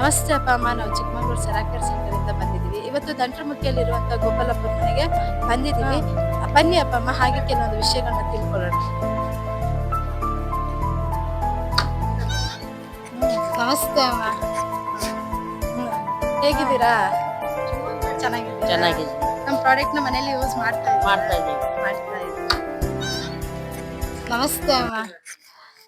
ನಮಸ್ತೆ ಅಪ್ಪ ಅಮ್ಮ. ನಾವು ಚಿಕ್ಕಮಗಳೂರು ಸರಾಕರ್ ಸೆಂಟರ್ ಬಂದಿದ್ದೀವಿ. ಇವತ್ತು ದಂಟ್ರಮುಖಿಯಲ್ಲಿರುವಂತ ಗೋಪಾಲಪ್ಪ ಮನೆಗೆ ಬಂದಿದ್ದೀವಿ ಬನ್ನಿ ಅಪ್ಪ ಅಮ್ಮ ಹಾಗೆ ಕೆಲವೊಂದು ವಿಷಯಗಳನ್ನ ತಿಳ್ಕೊಳ್ಳೋಣ. ನಮಸ್ತೆ ಅಮ್ಮ. ಹೇಗಿದ್ದೀರಾ? ಚೆನ್ನಾಗಿದೆ ಚೆನ್ನಾಗಿದೆ ನಮ್ಮ ಪ್ರಾಡಕ್ಟ್ನ ಮನೇಲಿ ಯೂಸ್ ಮಾಡ್ತಾ ಮಾಡ್ತಾ ಇದ್ದೀವಿ. ಮಾಡ್ತಾ ಇದ್ದೀವಿ ನಮಸ್ತೆ ಅಮ್ಮ.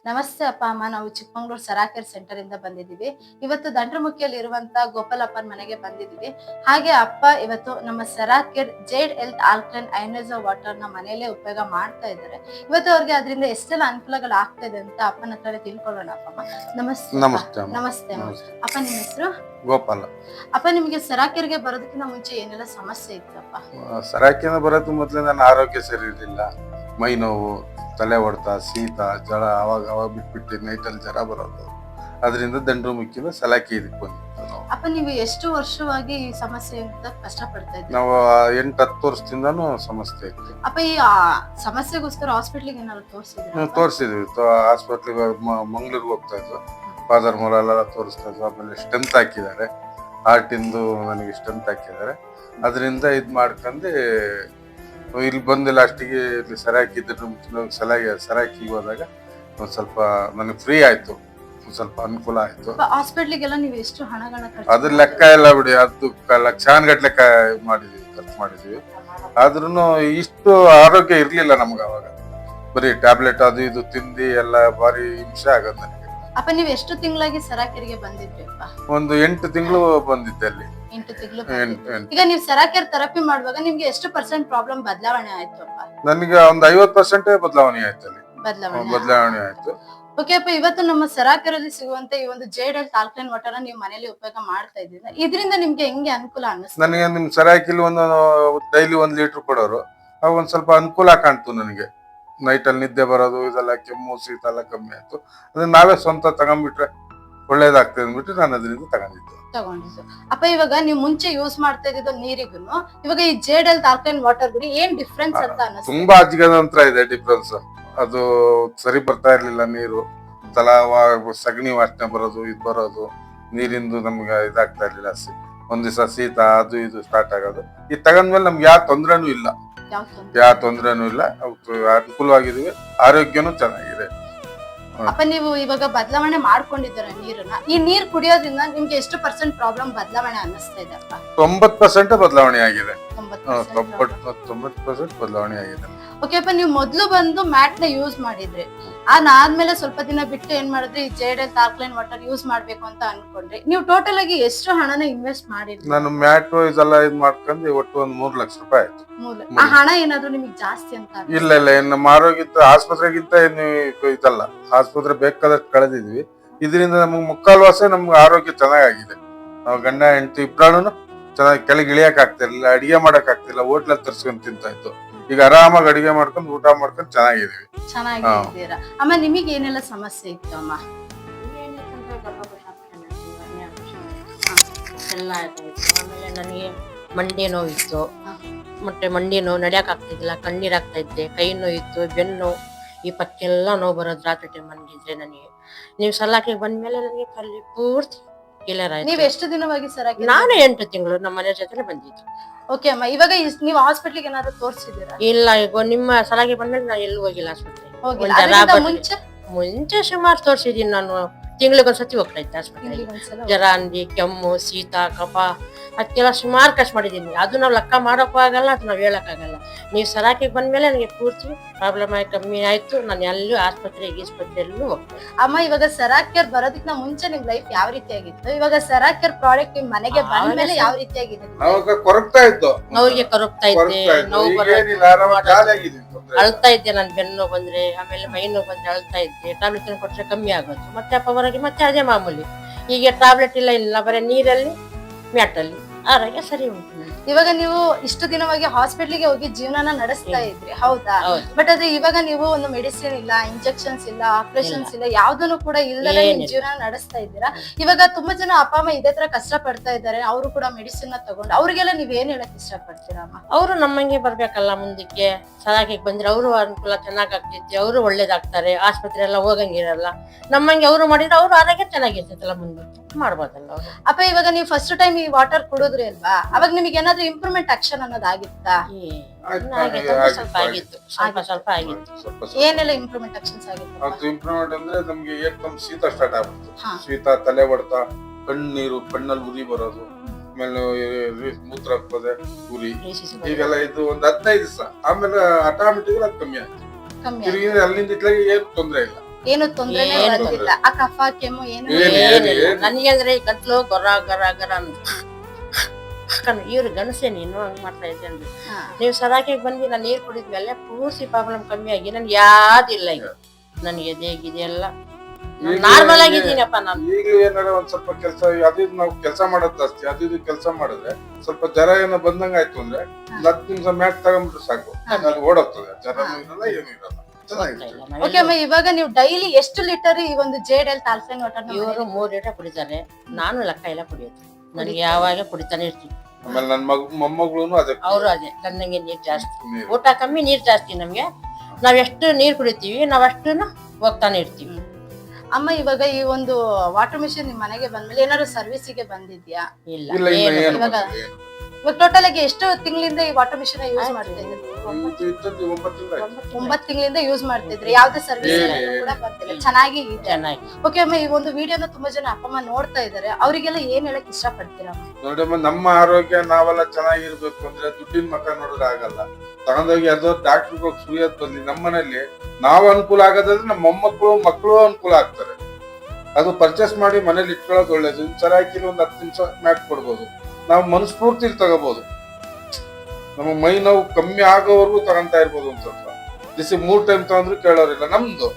ನಮಸ್ತೆ ಅಪ್ಪ ಅಮ್ಮ. ನಾವು ಚಿಕ್ಕಮಂಗ್ಳೂರು ಸರಾಕೇರ್ ಸೆಂಟರ್ ಇಂದ ಬಂದಿದ್ದೀವಿ. ಇವತ್ತು ದಂಡ್ರಮುಖಿಯಲ್ಲಿ ಇರುವಂತ ಗೋಪಾಲಪ್ಪನ ಮನೆಗೆ ಬಂದಿದ್ದೀವಿ. ಹಾಗೆ ಅಪ್ಪ ಇವತ್ತು ನಮ್ಮ ಸರಾಕೇರ್ ಜೇಡ್ ಹೆಲ್ತ್ ಆಲ್ಕ್ಲೈನ್ ಅಯನೈಸರ್ ವಾಟರ್ನ ಮನೆಯಲ್ಲೇ ಉಪಯೋಗ ಮಾಡ್ತಾ ಇದ್ದಾರೆ. ಇವತ್ತು ಅವ್ರಿಗೆ ಅದರಿಂದ ಎಷ್ಟೆಲ್ಲ ಅನುಕೂಲಗಳು ಆಗ್ತಾ ಇದೆ ಅಂತ ಅಪ್ಪನ ಹತ್ರ ತಿಳ್ಕೊಳ್ಳೋಣ ಅಪ್ಪ. ನಮಸ್ತೆ ನಮಸ್ತೆ ನಮಸ್ತೆ. ಅಪ್ಪ ನಿಮ್ಮ ಹೆಸರು? ಗೋಪಾಲ. ಅಪ್ಪ ನಿಮಗೆ ಸರಾಕೇರ್ಗೆ ಬರೋದಕ್ಕಿಂತ ಮುಂಚೆ ಏನೆಲ್ಲ ಸಮಸ್ಯೆ ಇತ್ತಪ್ಪ? ಸರಾಕಿನ ಬರೋದು ಮೊದಲೇ ನನ್ನ ಆರೋಗ್ಯ ಸರಿ ಇರಲಿಲ್ಲ. ಮೈ ನೋವು ತಲೆ ಹೊಡೆತ ಶೀತ ಜ್ವರ ಅವಾಗ ಅವಾಗ ಬಿಟ್ಬಿಟ್ಟು ನೈಟಲ್ಲಿ ಜ್ವರ ಬರೋದು. ಅದರಿಂದ ದಂಡ್ರು ಮುಖ್ಯದ ಸಲಾಕಿ ಇದಕ್ಕೆ ಬಂದಿತ್ತು ನಾವು. ಅಪ್ಪ ನೀವು ಎಷ್ಟು ವರ್ಷವಾಗಿ ಈ ಸಮಸ್ಯೆಯಿಂದ ಕಷ್ಟಪಡ್ತಾ ಇದ್ದೀರಿ? ನಾವು ಎಂಟು ಹತ್ತು ವರ್ಷದಿಂದನೂ ಸಮಸ್ಯೆ ಇತ್ತು ಅಪ್ಪ ಈ ಆ, ಸಮಸ್ಯೆಗೋಸ್ಕರ ಹಾಸ್ಪಿಟ್ಲಿಗೆ ಏನಾದ್ರು ತೋರಿಸಿದ್ರೆ? ನಾವು ತೋರಿಸಿದ್ವಿ. ಹಾಸ್ಪಿಟ್ಲಿಗೆ ಮಂಗ್ಳೂರ್ಗೆ ಹೋಗ್ತಾ ಇದ್ವು. ಫಾದರ್ ಮೊಲೆಲ್ಲ ತೋರಿಸ್ತಾ ಇದ್ವು ಆಮೇಲೆ ಸ್ಟೆಂತ್ ಹಾಕಿದ್ದಾರೆ. ಹಾರ್ಟಿಂದು ನನಗೆ ಸ್ಟೆಂತ್ ಹಾಕಿದ್ದಾರೆ. ಅದರಿಂದ ಇದು ಮಾಡ್ಕೊಂಡು ಇಲ್ಲಿ ಬಂದು ಲಾಸ್ಟಿಗೆ ಇಲ್ಲಿ ಸರಾಕಿ ಇದ್ರೆ ಸಲಾಗಿ ಸರಾಕಿಗೆ ಹೋದಾಗ ಒಂದು ಸ್ವಲ್ಪ ನನಗೆ ಫ್ರೀ ಆಯ್ತು. ಸ್ವಲ್ಪ ಅನುಕೂಲ ಆಯ್ತು. ಹಾಸ್ಪಿಟ್ಲಿಗೆಲ್ಲ ನೀವು ಎಷ್ಟು ಅದ್ರ ಲೆಕ್ಕ ಎಲ್ಲ ಬಿಡಿ. ಅದು ಲಕ್ಷಾನ್ಗಟ್ಲೆ ಲೆಕ್ಕ ಮಾಡಿದೀವಿ ಖರ್ಚು ಮಾಡಿದೀವಿ. ಆದ್ರೂ ಇಷ್ಟು ಆರೋಗ್ಯ ಇರ್ಲಿಲ್ಲ ನಮ್ಗೆ ಅವಾಗ. ಬರೀ ಟ್ಯಾಬ್ಲೆಟ್ ಅದು ಇದು ತಿಂದು ಎಲ್ಲ ಭಾರಿ ಹಿಂಸೆ ಆಗೋದು ನನಗೆ. ಅಪ್ಪ ನೀವು ಎಷ್ಟು ತಿಂಗಳಾಗಿ ಸರಾಕೆರಿಗೆ ಬಂದಿದ್ರಿ ಒಂದು ಎಂಟು ತಿಂಗಳು ಬಂದಿದ್ದೆ ಅಲ್ಲಿ. ಎಂಟು ತಿಂಗಳು ಈಗ ನೀವು ಸರಾಕೆರ್ ಥೆರಪಿ ಮಾಡುವಾಗ ನಿಮ್ಗೆ ಎಷ್ಟು ಪರ್ಸೆಂಟ್ ಪ್ರಾಬ್ಲಮ್ ಬದಲಾವಣೆ ಆಯ್ತು ಅಪ್ಪ ನನಗೆ ಒಂದು ಐವತ್ತು ಪರ್ಸೆಂಟ್ ಬದಲಾವಣೆ ಆಯ್ತು ಅಲ್ಲಿ. ಬದಲಾವಣೆ ಬದಲಾವಣೆ ಆಯ್ತು. ಓಕೆ ಅಪ್ಪ ಇವತ್ತು ನಮ್ಮ ಸರಾಕರಲ್ಲಿ ಸಿಗುವಂತ ಈ ಒಂದು ಜೇಡ್ ಹೆಲ್ತ್ ಆಲ್ಕಲೈನ್ ವಾಟರ್ ನೀವು ಮನೇಲಿ ಉಪಯೋಗ ಮಾಡ್ತಾ ಇದ್ದೀರಾ? ಇದರಿಂದ ನಿಮ್ಗೆ ಹೆಂಗೆ ಅನುಕೂಲ ಅನ್ನಿಸ್ತು? ನನಗೆ ನಿಮ್ ಸರಾಕಿಲಿ ಒಂದು ಡೈಲಿ ಒಂದ್ ಲೀಟರ್ ಕೊಡೋರು. ಅವಾಗ ಒಂದ್ ಸ್ವಲ್ಪ ಅನುಕೂಲ ಕಾಣ್ತು ನನಗೆ. ನೈಟ್ ಅಲ್ಲಿ ನಿದ್ದೆ ಬರೋದು ಇದೆಲ್ಲ ಕೆಮ್ಮು ಶೀತ ಎಲ್ಲ ಕಮ್ಮಿ ಆಯ್ತು. ಅದನ್ನ ನಾವೇ ಸ್ವಂತ ತಗೊಂಡ್ಬಿಟ್ರೆ ಒಳ್ಳೇದಾಗ್ತದೆ ಅಂದ್ಬಿಟ್ಟು ನಾನು ಅದರಿಂದ ತಗೊಂಡಿದ್ದೆ. ತಗೊಂಡಿದ್ದು. ಅಪ್ಪ ಇವಾಗ ನೀವು ಮುಂಚೆ ಯೂಸ್ ಮಾಡ್ತಾ ಇದ್ದಿದ್ದು ನೀರಿಗೂ ಇವಾಗ ಈ ಜೇಡ್ ತಾರ್ಕೈನ್ ವಾಟರ್ ಗುಡಿ ಏನ್ ಡಿಫ್ರೆನ್ಸ್ ಅಂತ ಅನಿಸ್ತು ತುಂಬಾ ಅಜ್ಗದಂತ್ರ ಇದೆ ಡಿಫ್ರೆನ್ಸ್ ಅದು ಸರಿ ಬರ್ತಾ ಇರ್ಲಿಲ್ಲ ನೀರು. ತಲಾ ಸಗಣಿ ವಾಸನೆ ಬರೋದು ಇದು ಬರೋದು ನೀರಿಂದು ನಮ್ಗೆ ಇದಾಗ್ತಾ ಇರ್ಲಿಲ್ಲ. ಸಿ- ಒಂದ್ ದಿವಸ ಶೀತ ಅದು ಇದು ಸ್ಟಾರ್ಟ್ ಆಗೋದು. ಇದು ತಗೊಂಡ್ಮೇಲೆ ನಮ್ಗೆ ಯಾವ ತೊಂದ್ರೆನೂ ಇಲ್ಲ. ಯಾವ ತೊಂದ್ರೆ? ತೊಂದ್ರೆನೂ ಇಲ್ಲ. ಅವತ್ತು ಅನುಕೂಲವಾಗಿದೀವಿ. ಆರೋಗ್ಯನೂ ಚೆನ್ನಾಗಿದೆ. ಅಪ್ಪ ನೀವು ಇವಾಗ ಬದಲಾವಣೆ ಮಾಡ್ಕೊಂಡಿದ್ದೀರ ನೀರನ್ನ? ಈ ನೀರ್ ಕುಡಿಯೋದ್ರಿಂದ ನಿಮ್ಗೆ ಎಷ್ಟು ಪರ್ಸೆಂಟ್ ಪ್ರಾಬ್ಲಮ್ ಬದಲಾವಣೆ ಅನ್ನಿಸ್ತಾ ಇದೆ ಅಪ್ಪ? ತೊಂಬತ್ ಪರ್ಸೆಂಟ್ ಬದಲಾವಣೆ ಆಗಿದೆ. ತೊಂಬತ್ತು ಪರ್ಸೆಂಟ್ ಬದಲಾವಣೆ ಆಗಿದೆ. ಓಕೆ ಅಪ್ಪ ನೀವು ಮೊದಲು ಬಂದು ಮ್ಯಾಟ್ನ ಯೂಸ್ ಮಾಡಿದ್ರಿ. ಅದಾದ್ಮೇಲೆ ಸ್ವಲ್ಪ ದಿನ ಬಿಟ್ಟು ಏನ್ ಮಾಡಿದ್ರಿ? ಈ ಜೇಡ್ ಎಲ್ ಆಲ್ಕಲೈನ್ ವಾಟರ್ ಯೂಸ್ ಮಾಡ್ಬೇಕು ಅಂತ ಅನ್ಕೊಂಡ್ರಿ. ನೀವು ಟೋಟಲ್ ಆಗಿ ಎಷ್ಟು ಹಣನ ಇನ್ವೆಸ್ಟ್ ಮಾಡಿದ್ರಿ? ನಾನು ಮ್ಯಾಟ್ ಇದೆಲ್ಲ ಇದು ಮಾಡ್ಕೊಂಡು ಒಟ್ಟು ಒಂದ್ ಮೂರ್ ಲಕ್ಷ ರೂಪಾಯಿ ಆಯ್ತು. ಆ ಹಣ ಏನಾದ್ರು ನಿಮಗೆ ಜಾಸ್ತಿ ಅಂತ? ಇಲ್ಲ ಇಲ್ಲ ಇನ್ನು ನಮ್ಮ ಆರೋಗ್ಯ ಆಸ್ಪತ್ರೆಗಿಂತ ಏನು ಇದಲ್ಲ. ಆಸ್ಪತ್ರೆ ಬೇಕಾದಷ್ಟು ಕಳೆದಿದ್ವಿ. ಇದರಿಂದ ನಮ್ಗೆ ಮುಕ್ಕಾಲ್ವಾಸ ನಮ್ಗೆ ಆರೋಗ್ಯ ಚೆನ್ನಾಗಾಗಿದೆ. ನಾವು ಗಂಡ ಹೆಂಡತಿ ಇಬ್ಬರೂ ಚೆನ್ನಾಗಿ ಕೆಳಗೆ ಇಳಿಯಕ್ ಆಗ್ತಿರ್ಲಿಲ್ಲ ಅಡಿಗೆ ಮಾಡಕ್ ಆಗ್ತಿಲ್ಲ ಹೋಟ್ಲಲ್ಲಿ ತರ್ಸ್ಕೊಂಡ್ ತಿಂತಾ ಇತ್ತು ಈಗ ಆರಾಮಾಗಿ ಅಡಿಗೆ ಮಾಡ್ಕೊಂಡು ಊಟ ಮಾಡ್ಕೊಂಡು ಚೆನ್ನಾಗಿದೀವಿ ಚೆನ್ನಾಗಿದ್ದೀರಾ? ಅಮ್ಮ ನಿಮಗೆ ಏನೆಲ್ಲ ಸಮಸ್ಯೆ ಇತ್ತು ಅಮ್ಮ? ಎಲ್ಲ ಆಮೇಲೆ ನನಗೆ ಮಂಡಿ ನೋವಿತ್ತು ಮತ್ತೆ ಮಂಡಿ ನೋವು ನಡ್ಯಕ್ ಆಗ್ತಿದ್ದಿಲ್ಲ ಕಣ್ಣೀರ್ ಆಗ್ತಾ ಇದ್ದೆ ಕೈ ನೋವಿತ್ತು ಬೆನ್ನು ಈ ಪಕ್ಕೆಲ್ಲ ನೋವು ಬರೋದು ರಾತ್ರಿ ಟೈಮ್ ಮನ್ಗಿದ್ರೆ ನನಗೆ. ನೀವು ಸಲಾಕಿಗೆ ಬಂದ್ಮೇಲೆ ನನಗೆ ಕಲ್ಲಿ ಪೂರ್ತಿ ಕ್ಲಿಯರ್ ನೀವ್ ಆಯ್ತು ಎಷ್ಟು ದಿನವಾಗಿ ಸರ್ ನಾನು ಎಂಟು ತಿಂಗಳು ನಮ್ಮ ಮನೆ ಜೊತೆ ಬಂದಿದ್ದು. ಓಕೆ ಅಮ್ಮ ಇವಾಗ ಇಸ್- ನೀವು ಹಾಸ್ಪಿಟ್ಲಿಗೆ ಏನಾದ್ರು ತೋರಿಸಿದ್ದೀರಾ? ಇಲ್ಲ ಈಗ ನಿಮ್ಮ ಸಲಾಗಿ ಬಂದ್ಮೇಲೆ ನಾನು ಎಲ್ಲೂ ಹೋಗಿಲ್ಲ ಆಸ್ಪತ್ರೆ ಹೋಗಿಲ್ಲ. ಒಂದ್ ಜರ. ಮುಂಚೆ? ಮುಂಚೆ ಸುಮಾರು ತೋರಿಸಿದ್ದೀನಿ ನಾನು. ತಿಂಗಳಿಗೊಂದ್ಸತಿ ಹೋಗ್ತಾ ಇದ್ದೆ ಆಸ್ಪತ್ರೆಗೆ. ಜ್ವರ ಅಂದಿ ಕೆಮ್ಮು ಶೀತ ಕಫ ಅದಕ್ಕೆಲ್ಲ ಸುಮಾರು ಖರ್ಚು ಮಾಡಿದ್ದೀನಿ. ಅದು ನಾವು ಲೆಕ್ಕ ಮಾಡೋಕ್ಕೂ ಆಗಲ್ಲ ಅದು ನಾವು ಹೇಳೋಕ್ಕಾಗಲ್ಲ. ನೀವು ಸರಾಕಿಗೆ ಬಂದ್ಮೇಲೆ ನನಗೆ ಪೂರ್ತಿ ಪ್ರಾಬ್ಲಮ್ ಆಗಿ ಕಮ್ಮಿ ಆಯ್ತು. ನಾನು ಎಲ್ಲೂ ಆಸ್ಪತ್ರೆ ಈಸ್ಪತ್ರೆಯಲ್ಲೂ ಎಲ್ಲೂ ಅಮ್ಮ ಇವಾಗ ಸರಾಕ್ಯರ್ ಬರೋದಕ್ಕಿಂತ ಮುಂಚೆ ನಿಮ್ಮ ಲೈಫ್ ಯಾವ ರೀತಿಯಾಗಿತ್ತು? ಇವಾಗ ಸರಾಕಿಯರ್ ಪ್ರಾಡಕ್ಟ್ ನಿಮ್ಮ ಮನೆಗೆ ಬಂದ್ಮೇಲೆ ಯಾವ ರೀತಿಯಾಗಿದೆ? ಅವಾಗ ಕೊರಗ್ತಾ ಇತ್ತು ನೋವಿಗೆ ಕರುಗ್ತಾ ಇದ್ದು ನೋವು ಬರೋದು. ಅಳ್ತಾ ಇದ್ದೆ ನಾನು ಬೆನ್ನು ಬಂದ್ರೆ, ಆಮೇಲೆ ಮೈ ನೋವು ಬಂದ್ರೆ ಅಳ್ತಾ ಇದ್ದೆ. ಟ್ಯಾಬ್ಲೆಟ್ ಕೊಟ್ಟರೆ ಕಮ್ಮಿ ಆಗೋದು. ಮತ್ತೆ ಅಪ್ಪ ಹೊರಗೆ, ಮತ್ತೆ ಅದೇ ಮಾಮೂಲಿ. ಈಗ ಟ್ಯಾಬ್ಲೆಟ್ ಇಲ್ಲ ಇಲ್ಲ, ಬರೀ ನೀರಲ್ಲಿ ಮ್ಯಾಟಲ್ಲಿ. ಆರೋಗ್ಯ ಸರಿ ಉಂಟು. ಇವಾಗ ನೀವು ಇಷ್ಟು ದಿನವಾಗಿ ಹಾಸ್ಪಿಟ್ಲಿಗೆ ಹೋಗಿ ಜೀವನನ ನಡೆಸ್ತಾ ಇದ್ರಿ ಹೌದಾ? ಬಟ್ ಅದೇ ಇವಾಗ ನೀವು ಒಂದು ಮೆಡಿಸಿನ್ ಇಲ್ಲ ಇಂಜೆಕ್ಷನ್ಸ್ ಇಲ್ಲ ಆಪರೇಷನ್ಸ್ ಇಲ್ಲ. ಯಾವ್ದನ್ನು ಕೂಡ ಇಲ್ಲದೆ ನಿಮ್ ಜೀವನ ನಡೆಸ್ತಾ ಇದ್ದೀರಾ? ಇವಾಗ ತುಂಬಾ ಜನ ಅಪ್ಪ ಅಮ್ಮ ಇದೇ ತರ ಕಷ್ಟ ಪಡ್ತಾ ಇದ್ದಾರೆ ಅವರು ಕೂಡ ಮೆಡಿಸಿನ್ನ ತಗೊಂಡು ಅವ್ರಿಗೆಲ್ಲ ನೀವ್ ಏನ್ ಹೇಳಕ್ ಇಷ್ಟಪಡ್ತೀರಾ ಅಮ್ಮ? ಅವರು ನಮ್ಮಂಗೆ ಬರ್ಬೇಕಲ್ಲ ಮುಂದಕ್ಕೆ ಚೆನ್ನಾಗಿ ಬಂದ್ರೆ ಅವರು ಅನುಕೂಲ ಚೆನ್ನಾಗ್ ಆಗ್ತೈತಿ ಅವರು ಒಳ್ಳೇದಾಗ್ತಾರೆ ಆಸ್ಪತ್ರೆ ಎಲ್ಲ ಹೋಗಂಗಿರಲ್ಲ. ನಮ್ಮಂಗೆ ಅವರು ಮಾಡಿದ್ರೆ ಅವ್ರು ಆರೋಗ್ಯ ಚೆನ್ನಾಗಿರ್ತೈತಲ್ಲ ಮುಂದೆ ಮಾಡ್ಬೋದಲ್ಲ ಅಪ್ಪ ಇವಾಗ ನೀವು ಫಸ್ಟ್ ಟೈಮ್ ಈ ವಾಟರ್ ಕುಡಿದ್ರಿ ಅಲ್ವಾ? ಅವಾಗ ನಿಮಗೆ ಏನಾದ್ರೂ ಇಂಪ್ರೂವ್ಮೆಂಟ್ ಆಕ್ಷನ್ ಅನ್ನೋದು ಆಗಿತ್ತಾ? ಸ್ವಲ್ಪ ಆಗಿತ್ತು. ಸ್ವಲ್ಪ ಸ್ವಲ್ಪ ಆಗಿತ್ತು. ಸ್ವಲ್ಪ ಸ್ವಲ್ಪ. ಏನೆಲ್ಲ ಇಂಪ್ರೂವ್ಮೆಂಟ್ ಆಕ್ಷನ್ಸ್ ಆಗಿತ್ತು? ಅದು ಇಂಪ್ರೂವ್ಮೆಂಟ್ ಅಂದ್ರೆ ನಮ್ಗೆ ಏಕದಮ್ ಶೀತ ಸ್ಟಾರ್ಟ್ ಆಗ್ಬಿಡ್ತು. ಶೀತ ತಲೆ ಹೊಡೆತ ಕಣ್ಣೀರು ಕಣ್ಣಲ್ಲಿ ಉರಿ ಬರೋದು. ಆಮೇಲೆ ಮೂತ್ರ ಹಾಕ್ತದೆ ಉರಿ. ಈಗೆಲ್ಲ ಇದು ಒಂದ್ ಹದಿನೈದು ದಿವಸ. ಆಮೇಲೆ ಆಟೋಮೆಟಿಕ್ ಅದು ಕಮ್ಮಿ ಆಗ್ತದೆ ಕಮ್ಮಿ ತಿರುಗಿ ಅಲ್ಲಿಂದ ಇಟ್ಲಾಗ ಏನು ತೊಂದ್ರೆ ಇಲ್ಲ. ಏನು ತೊಂದ್ರೆ ಬರ್ತಿಲ್ಲ ಆ ಕಫ ಕೆಮ್ಮು ಏನು ನನಗೆ ಅಂದ್ರೆ ಕತ್ಲು ಗೊರ ಗರ ಗರ ಅಂತ. ಇವ್ರು ಗಣಸೆ ನೀನು ಹಂಗ್ ಮಾಡ್ತಾ ಇದ್ದೆ ಹಾ. ನೀವು ಸದಾಕೆ ಬಂದು ನಾನು ನೀರು ಕುಡಿದ್ಮೇಲೆ ಪೂರ್ತಿ ಪ್ರಾಬ್ಲಮ್ ಕಮ್ಮಿ ಆಗಿ ನನ್ ಯಾವ್ದಿಲ್ಲ ಈಗ. ನನಗೆ ಎದೆ ಗಿದೆ ಎಲ್ಲ. ಈಗ ನಾರ್ಮಲ್ ಆಗಿದ್ದೀನಪ್ಪ ನಾನು. ಈಗ ಏನಾರ ಒಂದ್ ಸ್ವಲ್ಪ ಕೆಲಸ ಅದು ನಾವು ಕೆಲಸ ಮಾಡೋದ್ ಜಾಸ್ತಿ ಅದು ಇದು ಕೆಲಸ ಮಾಡಿದ್ರೆ ಸ್ವಲ್ಪ ಜ್ವರ ಏನೋ ಬಂದಂಗ ಆಯ್ತು ಅಂದ್ರೆ ಹತ್ತು ನಿಮಿಷ ಮ್ಯಾಟ್ ತಗೊಂಡ್ಬಿಟ್ರೆ ಸಾಕು. ಅದು ಓಡೋಗ್ತದೆ. ಜ್ವರ ಇರಲ್ಲ. ಓಕೆ ಅಮ್ಮ ಇವಾಗ ನೀವು ಡೈಲಿ ಎಷ್ಟು ಲೀಟರ್ ಈ ಒಂದು ಜೇಡ್ ಎಲ್ ತಾಲ್ಫೇನ್ ವಾಟರ್ ಇವರು ಮೂರ್ ಲೀಟರ್ ಕುಡಿತಾರೆ. ನಾನು ಲೆಕ್ಕ ಇಲ್ಲ ಕುಡಿಯೋದು. ನನಗೆ ಯಾವಾಗ ಕುಡಿತಾನೆ ಇರ್ತೀನಿ. ಆಮೇಲೆ ನನ್ನ ಮಗ ಮೊಮ್ಮಗಳು ಅದೇ ಅವರು ಅದೇ ನನಗೆ ನೀರ್ ಜಾಸ್ತಿ. ಊಟ ಕಮ್ಮಿ ನೀರ್ ಜಾಸ್ತಿ ನಮ್ಗೆ. ನಾವ್ ಎಷ್ಟು ನೀರ್ ಕುಡಿತೀವಿ ನಾವ್ ಅಷ್ಟು ಹೋಗ್ತಾನೆ ಇರ್ತೀವಿ. ಅಮ್ಮ ಇವಾಗ ಈ ಒಂದು ವಾಟರ್ ಮಿಷಿನ್ ನಿಮ್ ಮನೆಗೆ ಬಂದ್ಮೇಲೆ ಏನಾದ್ರು ಸರ್ವಿಸಿಗೆ ಬಂದಿದ್ಯಾ? ಇಲ್ಲ ಇವಾಗ- ಇವಾಗ ಟೋಟಲ್ ಆಗಿ ಎಷ್ಟು ತಿಂಗಳಿಂದ ಈ ವಾಟರ್ ಮಿಷನ್ ಯೂಸ್ ಮಾಡ್ತಾ ಇದ್ರಿ? ಒಂಬತ್ತು ತಿಂಗಳಿಂದ ಯೂಸ್ ಮಾಡ್ತಿದ್ರಿ. ಯಾವ್ದೇ ಸರ್ವಿಸ್ ಕೂಡ ಬರ್ತಿಲ್ಲ. ಚೆನ್ನಾಗಿ ಇದೆ. ಚೆನ್ನಾಗಿ ಓಕೆ ಅಮ್ಮ ಈ ಒಂದು ವಿಡಿಯೋನ ತುಂಬಾ ಜನ ಅಪ್ಪ ಅಮ್ಮ ನೋಡ್ತಾ ಇದಾರೆ ಅವರಿಗೆಲ್ಲ ಏನ್ ಹೇಳಕ್ ಇಷ್ಟಪಡ್ತೀರಾ ಅಮ್ಮ? ನೋಡಮ್ಮ ನಮ್ಮ ಆರೋಗ್ಯ ನಾವೆಲ್ಲ ಚೆನ್ನಾಗಿರ್ಬೇಕು ಅಂದ್ರೆ ದುಡ್ಡಿನ ಮಕ್ಕ ನೋಡಿದ್ರೆ ಆಗಲ್ಲ. ತಗೊಂಡೋಗಿ ಅದೋ ಡಾಕ್ಟರ್ ಹೋಗಿ ಸುರಿಯೋದ್ ಬಂದಿ ನಮ್ಮ ಮನೇಲಿ ನಾವು ಅನುಕೂಲ ಆಗೋದಾದ್ರೆ ನಮ್ಮ ಮೊಮ್ಮಕ್ಕಳು ಮಕ್ಕಳು ಅನುಕೂಲ ಆಗ್ತಾರೆ. ಅದು ಪರ್ಚೇಸ್ ಮಾಡಿ ಮನೇಲಿ ಇಟ್ಕೊಳ್ಳೋದು ಒಳ್ಳೇದು. ಚರಾಕಿಲಿ ಒಂದ್ ಹತ್ತು ನಿಮಿಷ ಮ್ಯಾಟ್ ಕೊಡ್ಬೋದು. ನಾವು ಮನಸ್ಫೂರ್ತಿ ತಗೋಬಹುದು ನಮ್ಮ ಮೈ ನೋವು ಕಮ್ಮಿ ಆಗೋವರೆಗೂ ತಗೊಂತಾ ಇರ್ಬೋದು ಅಂತ ಸ್ವಲ್ಪ. ದಿಸಿ ಮೂರ್ ಟೈಮ್ ತಗೊಂಡ್ರು ಕೇಳೋರಿಲ್ಲ ನಮ್ದು.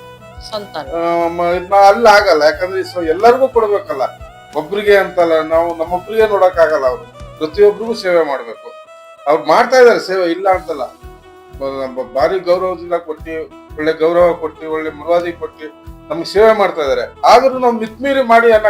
ಅಲ್ಲಿ. ಆಗಲ್ಲ ಯಾಕಂದ್ರೆ ಎಲ್ಲರಿಗೂ ಕೊಡ್ಬೇಕಲ್ಲ. ಒಬ್ರಿಗೆ ಅಂತಲ್ಲ ನಾವು ನಮ್ಮೊಬ್ರಿಗೆ ನೋಡಕ್ ಆಗಲ್ಲ ಅವ್ರು. ಪ್ರತಿಯೊಬ್ರಿಗೂ ಸೇವೆ ಮಾಡ್ಬೇಕು. ಅವ್ರು ಮಾಡ್ತಾ ಇದಾರೆ ಸೇವೆ ಇಲ್ಲ ಅಂತಲ್ಲ. ಭಾರಿ ಗೌರವದಿಂದ ಕೊಟ್ಟಿ ಒಳ್ಳೆ ಗೌರವ ಕೊಟ್ಟಿ ಒಳ್ಳೆ ಮರ್ಯಾದೆ ಕೊಟ್ಟಿ ನಮ್ಗೆ ಸೇವೆ ಮಾಡ್ತಾ ಇದಾರೆ ಆದ್ರೂ ನಾವು ಮಿತ್ಮೀರಿ ಮಾಡಿ ಅನ್ನೋ